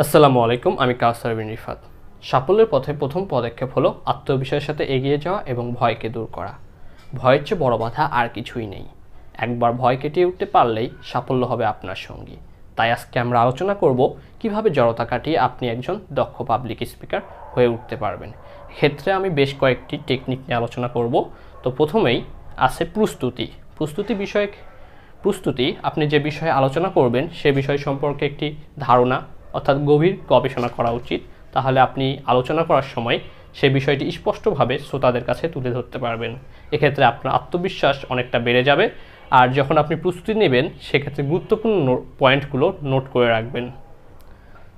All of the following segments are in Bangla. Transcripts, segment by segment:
আসসালামু আলাইকুম, আমি কাউসার বিন রিফাত। সাফল্যের পথে প্রথম পদক্ষেপ হলো আত্মবিশ্বাসের সাথে এগিয়ে যাওয়া এবং ভয়কে দূর করা। ভয়ের চেয়ে বড় বাধা আর কিছুই নেই। একবার ভয় কেটিয়ে উঠতে পারলেই সাফল্য হবে আপনার সঙ্গী। তাই আজকে আমরা আলোচনা করব কীভাবে জড়তা কাটিয়ে আপনি একজন দক্ষ পাবলিক স্পিকার হয়ে উঠতে পারবেন। ক্ষেত্রে আমি বেশ কয়েকটি টেকনিক নিয়ে আলোচনা করব। তো প্রথমেই আছে প্রস্তুতি। প্রস্তুতি বিষয়ক প্রস্তুতি, আপনি যে বিষয়ে আলোচনা করবেন সে বিষয় সম্পর্কে একটি ধারণা অর্থাৎ গভীর গবেষণা করা উচিত। তাহলে আপনি আলোচনা করার সময় সে বিষয়টি স্পষ্টভাবে শ্রোতাদের কাছে তুলে ধরতে পারবেন। এক্ষেত্রে আপনার আত্মবিশ্বাস অনেকটা বেড়ে যাবে। আর যখন আপনি প্রস্তুতি নেবেন, সেক্ষেত্রে গুরুত্বপূর্ণ পয়েন্টগুলো নোট করে রাখবেন।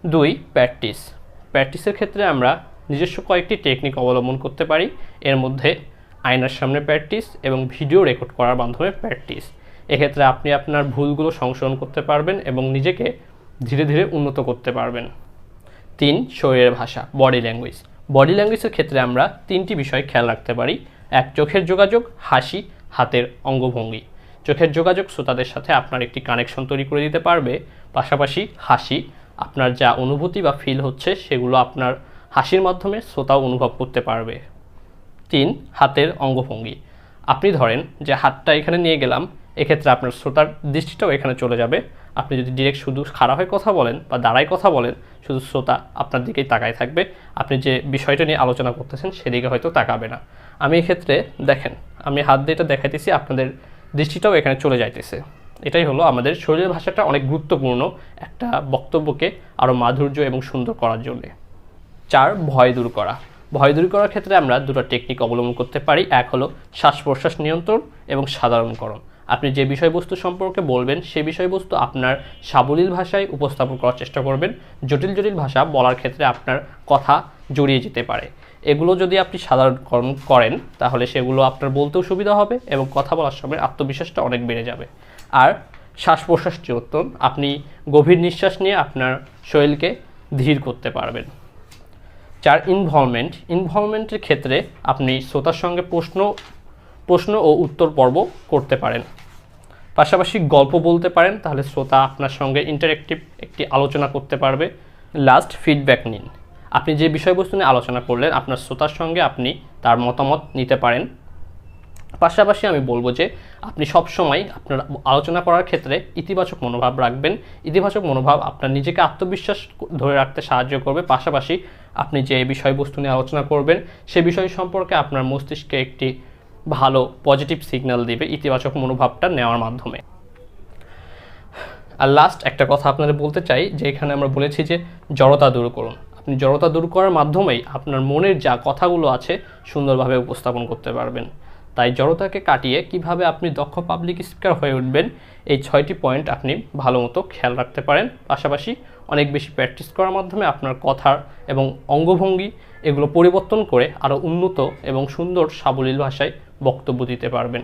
দুই, প্র্যাকটিস। প্র্যাকটিসের ক্ষেত্রে আমরা নিজস্ব কয়েকটি টেকনিক অবলম্বন করতে পারি। এর মধ্যে আয়নার সামনে প্র্যাকটিস এবং ভিডিও রেকর্ড করার মাধ্যমে প্র্যাকটিস। এক্ষেত্রে আপনি আপনার ভুলগুলো সংশোধন করতে পারবেন এবং নিজেকে ধীরে ধীরে উন্নত করতে পারবেন। তিন, শরীরের ভাষা বডি ল্যাঙ্গুয়েজ বডি ল্যাঙ্গুয়েজের ক্ষেত্রে আমরা তিনটি বিষয় খেয়াল রাখতে পারি। এক, চোখের যোগাযোগ, হাসি, হাতের অঙ্গভঙ্গি। চোখের যোগাযোগ শ্রোতাদের সাথে আপনার একটি কানেকশন তৈরি করে দিতে পারবে। পাশাপাশি হাসি, আপনার যা অনুভূতি বা ফিল হচ্ছে সেগুলো আপনার হাসির মাধ্যমে শ্রোতাও অনুভব করতে পারবে। তিন, হাতের অঙ্গভঙ্গি। আপনি ধরেন যে হাতটা এখানে নিয়ে গেলাম, এক্ষেত্রে আপনার শ্রোতার দৃষ্টিটাও এখানে চলে যাবে। আপনি যদি ডিরেক্ট শুধু খাড়া হয়ে কথা বলেন বা দাঁড়ায় কথা বলেন, শুধু শ্রোতা আপনার দিকেই তাকায় থাকবে। আপনি যে বিষয়টা নিয়ে আলোচনা করতেছেন, সেদিকে হয়তো তাকাবে না। আমি এক্ষেত্রে দেখেন, আমি হাত দিয়ে এটা দেখাইতেছি, আপনাদের দৃষ্টিটাও এখানে চলে যাইতেছে। এটাই হলো আমাদের শরীরের ভাষাটা অনেক গুরুত্বপূর্ণ একটা বক্তব্যকে আরও মাধুর্য এবং সুন্দর করার জন্যে। চার, ভয় দূর করা। ভয় দূর করার ক্ষেত্রে আমরা দুটো টেকনিক অবলম্বন করতে পারি। এক হলো শ্বাস প্রশ্বাস নিয়ন্ত্রণ এবং সাধারণকরণ। আপনি যে বিষয়বস্তু সম্পর্কে বলবেন, সে বিষয়বস্তু আপনার সাবলীল ভাষায় উপস্থাপন করার চেষ্টা করবেন। জটিল জটিল ভাষা বলার ক্ষেত্রে আপনার কথা জড়িয়ে যেতে পারে। এগুলো যদি আপনি সাধারণ সাধারণকরণ করেন, তাহলে সেগুলো আপনার বলতেও সুবিধা হবে এবং কথা বলার সময় আত্মবিশ্বাসটা অনেক বেড়ে যাবে। আর শ্বাস প্রশ্বাস নিয়ন্ত্রণ আপনি গভীর নিঃশ্বাস নিয়ে আপনার শরীরকে ধীর করতে পারবেন। চার ইনভলভমেন্ট ইনভলভমেন্টের ক্ষেত্রে আপনি শ্রোতার সঙ্গে প্রশ্ন প্রশ্ন ও উত্তর পর্ব করতে পারেন। পাশাপাশি গল্প বলতে পারেন, তাহলে শ্রোতা আপনার সঙ্গে ইন্টারেক্টিভ একটি আলোচনা করতে পারবে। লাস্ট ফিডব্যাক নিন। আপনি যে বিষয়বস্তু নিয়ে আলোচনা করলেন, আপনার শ্রোতার সঙ্গে আপনি তার মতামত নিতে পারেন। পাশাপাশি আমি বলব যে, আপনি সবসময় আপনার আলোচনা করার ক্ষেত্রে ইতিবাচক মনোভাব রাখবেন। ইতিবাচক মনোভাব আপনার নিজেকে আত্মবিশ্বাস ধরে রাখতে সাহায্য করবে। পাশাপাশি আপনি যে বিষয়বস্তু নিয়ে আলোচনা করবেন, সে বিষয় সম্পর্কে আপনার মস্তিষ্কে একটি ভালো পজিটিভ সিগন্যাল দিবে, ইতিবাচক মনোভাবটা নেওয়ার মাধ্যমে। আর লাস্ট একটা কথা আপনাদের বলতে চাই, যে এখানে আমরা বলেছি যে জড়তা দূর করুন। আপনি জড়তা দূর করার মাধ্যমেই আপনার মনের যা কথাগুলো আছে সুন্দরভাবে উপস্থাপন করতে পারবেন। তাই জড়তাকে কাটিয়ে কীভাবে আপনি দক্ষ পাবলিক স্পিকার হয়ে উঠবেন, এই ছয়টি পয়েন্ট আপনি ভালো মতো খেয়াল রাখতে পারেন। পাশাপাশি অনেক বেশি প্র্যাকটিস করার মাধ্যমে আপনার কথার এবং অঙ্গভঙ্গি এগুলো পরিবর্তন করে আরও উন্নত এবং সুন্দর সাবলীল ভাষায় বক্তব্য দিতে পারবেন।